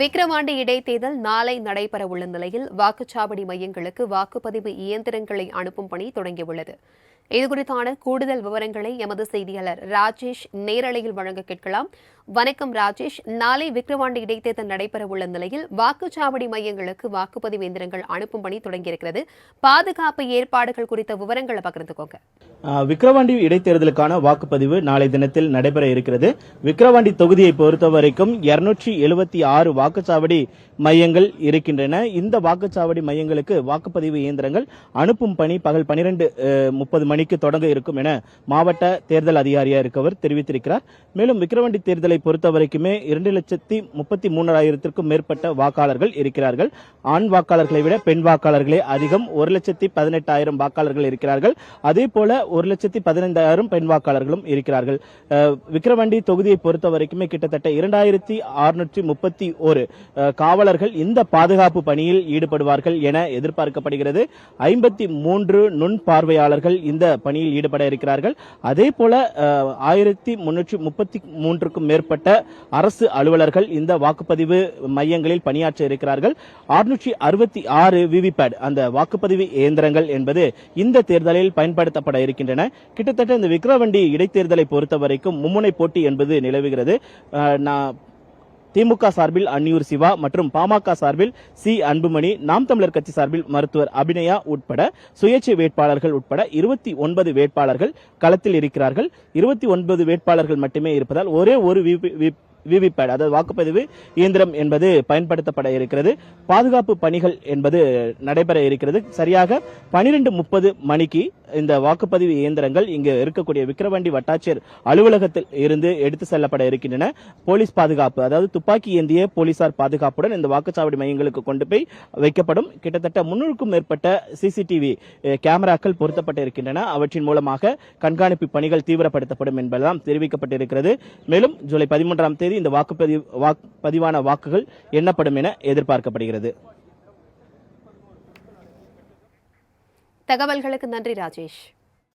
விக்கிரவாண்டி இடைத்தேர்தல் நாளை நடைபெறவுள்ள நிலையில் வாக்குச்சாவடி மையங்களுக்கு வாக்குப்பதிவு இயந்திரங்களை அனுப்பும் பணி தொடங்கியுள்ளது. இதுகுறித்தான கூடுதல் விவரங்களை எமது செய்தியாளர் ராஜேஷ் நேரலையில் வழங்க கேட்கலாம். வணக்கம் ராஜேஷ். நாளை விக்கிரவாண்டி இடைத்தேர்தல் நடைபெறவுள்ள நிலையில் வாக்குச்சாவடி மையங்களுக்கு வாக்குப்பதிவு இயந்திரங்கள் அனுப்பும் பணி தொடங்கியிருக்கிறது. பாதுகாப்பு ஏற்பாடுகள் குறித்த விவரங்களை பகிர்ந்துக்கோங்க. விக்கிரவாண்டி இடைத்தேர்தலுக்கான வாக்குப்பதிவு நாளை தினத்தில் நடைபெற இருக்கிறது. விக்கிரவாண்டி தொகுதியை பொறுத்த வரைக்கும் இருநூற்றி எழுபத்தி ஆறு வாக்குச்சாவடி மையங்கள் இருக்கின்றன. இந்த வாக்குச்சாவடி மையங்களுக்கு வாக்குப்பதிவு இயந்திரங்கள் அனுப்பும் பணி பகல் பனிரெண்டு முப்பது மணி மணிக்கு தொடங்க இருக்கும் என மாவட்ட தேர்தல் அதிகாரியா இருக்கவர் தெரிவித்திருக்கிறார். மேலும் விக்கிரவாண்டி தேர்தலை பொறுத்த வரைக்குமே இரண்டு லட்சத்தி முப்பத்தி மூணாயிரத்திற்கும் மேற்பட்ட வாக்காளர்கள் இருக்கிறார்கள். ஆண் வாக்காளர்களை விட பெண் வாக்காளர்களே அதிகம். ஒரு லட்சத்தி பதினெட்டாயிரம் வாக்காளர்கள் இருக்கிறார்கள். அதே போல ஒரு லட்சத்தி பதினைந்தாயிரம் பெண் வாக்காளர்களும் இருக்கிறார்கள். விக்கிரவாண்டி தொகுதியை பொறுத்த வரைக்குமே கிட்டத்தட்ட இரண்டாயிரத்தி அறுநூற்றி முப்பத்தி ஒரு காவலர்கள் இந்த பாதுகாப்பு பணியில் ஈடுபடுவார்கள் என எதிர்பார்க்கப்படுகிறது. ஐம்பத்தி மூன்று நுண் பார்வையாளர்கள் இந்த பணியில் ஈடுபட இருக்கிறார்கள். அதே போல ஆயிரத்தி முன்னூற்றி முப்பத்தி மூன்றுக்கும் மேற்பட்ட அரசு அலுவலர்கள் இந்த வாக்குப்பதிவு மையங்களில் பணியாற்ற இருக்கிறார்கள். அறுநூற்றி அறுபத்தி ஆறு விவிபேட் அந்த வாக்குப்பதிவு இயந்திரங்கள் என்பது இந்த தேர்தலில் பயன்படுத்தப்பட இருக்கின்றன. கிட்டத்தட்ட இந்த விக்ரவண்டி இடைத்தேர்தலை பொறுத்த வரைக்கும் மும்முனை போட்டி என்பது நிலவுகிறது. நான் திமுக சார்பில் அன்னியூர் சிவா மற்றும் பாமக சார்பில் சி அன்புமணி நாம் தமிழர் கட்சி சார்பில் மருத்துவர் அபிநயா உட்பட சுயேட்சை வேட்பாளர்கள் உட்பட இருபத்தி ஒன்பது வேட்பாளர்கள் களத்தில் இருக்கிறார்கள். இருபத்தி ஒன்பது வேட்பாளர்கள் மட்டுமே இருப்பதால் ஒரே ஒரு விவிபேட் அதாவது வாக்குப்பதிவு இயந்திரம் என்பது பயன்படுத்தப்பட இருக்கிறது. பாதுகாப்பு பணிகள் என்பது நடைபெற இருக்கிறது. சரியாக பனிரெண்டு முப்பது மணிக்கு இந்த வாக்குப்பதிவு இயந்திரங்கள் இங்கு இருக்கக்கூடிய விக்கிரவாண்டி வட்டாட்சியர் அலுவலகத்தில் இருந்து எடுத்து செல்லப்பட இருக்கின்றன. போலீஸ் பாதுகாப்பு அதாவது துப்பாக்கி ஏந்திய போலீசார் பாதுகாப்புடன் இந்த வாக்குச்சாவடி மையங்களுக்கு கொண்டு போய் வைக்கப்படும். கிட்டத்தட்ட முன்னூறுக்கும் மேற்பட்ட சிசிடிவி கேமராக்கள் பொருத்தப்பட்டு இருக்கின்றன. அவற்றின் மூலமாக கண்காணிப்பு பணிகள் தீவிரப்படுத்தப்படும் என்பதெல்லாம் தெரிவிக்கப்பட்டிருக்கிறது. மேலும் ஜூலை பதிமூன்றாம் தேதி இந்த வாக்குப்பதிவு வாக்கு- பதிவான வாக்குகள் எண்ணப்படும் என எதிர்பார்க்கப்படுகிறது. தகவல்களுக்கு நன்றி ராஜேஷ்.